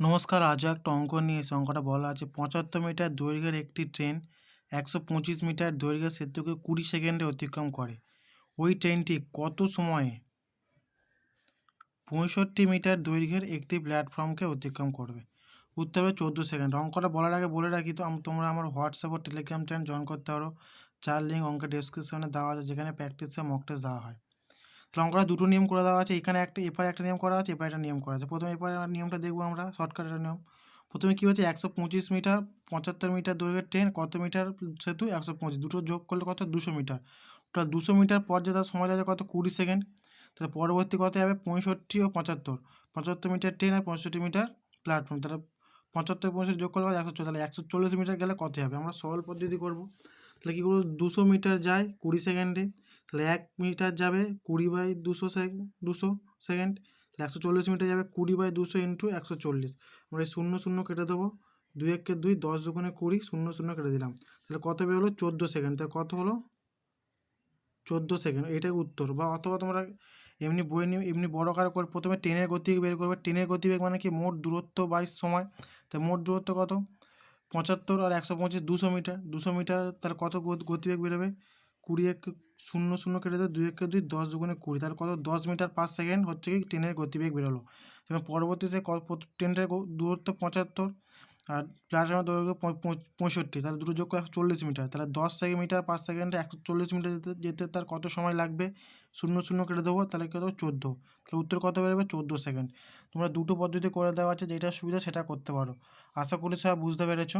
নমস্কার আজও একটা অঙ্ক নিয়ে এসে অঙ্কটা বলা আছে। পঁচাত্তর মিটার দৈর্ঘ্যের একটি ট্রেন একশো পঁচিশ মিটার দৈর্ঘ্যের সেতুকে কুড়ি সেকেন্ডে অতিক্রম করে। ওই ট্রেনটি কত সময়ে পঁয়ষট্টি মিটার দৈর্ঘ্যের একটি প্ল্যাটফর্মকে অতিক্রম করবে? উত্তর হবে চোদ্দ সেকেন্ড। অঙ্কটা বলার আগে বলে রাখি তো তোমরা আমার হোয়াটসঅ্যাপ ও টেলিগ্রাম চ্যানেল জয়েন করতে পারো। চার লিঙ্ক অঙ্কের ডেসক্রিপশনে দেওয়া আছে, যেখানে প্র্যাকটিসে মক টেস্ট দেওয়া হয়। তাহলে অঙ্কটা দুটো নিয়ম করে দেওয়া আছে। এখানে একটা, এপারে একটা নিয়ম করা আছে, এপারে একটা নিয়ম করা আছে। প্রথমে এপারে নিয়মটা দেখব আমরা শর্টকাটের নিয়ম। প্রথমে কী হচ্ছে একশো পঁচিশ মিটার, পঁচাত্তর মিটার দৈর্ঘ্যের ট্রেন কত মিটার সেতু? একশো পঁচিশ। দুটো যোগ করলে কত? দুশো মিটার। টোটাল দুশো মিটার পর যে তার সময় লাগে কত? কুড়ি সেকেন্ড। তাহলে পরবর্তী কত হবে? পঁয়ষট্টি ও পঁচাত্তর। পঁচাত্তর মিটার ট্রেন আর পঁয়ষট্টি মিটার প্ল্যাটফর্ম তাহলে পঁচাত্তর পঁয়ষট্টি যোগ করলে একশো চল্লিশ তাহলে একশো চল্লিশ মিটার গেলে কত হবে? আমরা সরল পদ্ধতি করব। তাহলে কী করব? দুশো মিটার যায় কুড়ি সেকেন্ডে। তাহলে এক মিটার যাবে কুড়ি বাই দুশো সেকেন্ড দুশো সেকেন্ড, তাহলে একশো চল্লিশ মিটার যাবে কুড়ি বাই দুশো ইন্টু একশো চল্লিশ। আমরা এই শূন্য শূন্য কেটে দেবো। দুই একে দুই, দশ দুগুণে কুড়ি, শূন্য শূন্য কেটে দিলাম। তাহলে কত বেরোলো চোদ্দ সেকেন্ড। তাহলে কত হলো? চোদ্দ সেকেন্ড। এটাই উত্তর। বা অথবা তোমরা এমনি বই নিয়ে, এমনি বড় কারও করে প্রথমে ট্রেনের গতিবেগ বের করবে। ট্রেনের গতিবেগ মানে কি? মোট দূরত্ব বাই সময়। তাই মোট দূরত্ব কত? পঁচাত্তর আর একশো পঁচিশ, দুশো মিটার। দুশো মিটার তার কত গতিবেগ বেরোবে? কুড়ি এক শূন্য শূন্য কেটে দেয়, দুই একে দুই, দশ দুগুণে কুড়ি। তার কত? দশ মিটার পার সেকেন্ড হচ্ছে কি ট্রেনের গতিবেগ বেরোলো। এবং পরবর্তীতে ট্রেনটার দূরত্ব পঁচাত্তর আর প্ল্যাটফর্মের দৈর্ঘ্য পঁয়- পঁয়- পঁয়ষট্টি, তাহলে দুটো যোগ করে একশো চল্লিশ মিটার। তাহলে দশ সেকেন্ড মিটার পার সেকেন্ডে একশো চল্লিশ মিটার যেতে যেতে তার কত সময় লাগবে? শূন্য শূন্য কেটে দেবো, তাহলে কত? চোদ্দ। তাহলে উত্তর কত বেরোবে? চোদ্দ সেকেন্ড। তোমরা দুটো পদ্ধতি করে দেওয়া আছে, যেটা সুবিধা সেটা করতে পারো। আশা করি সবাই বুঝতে পেরেছ।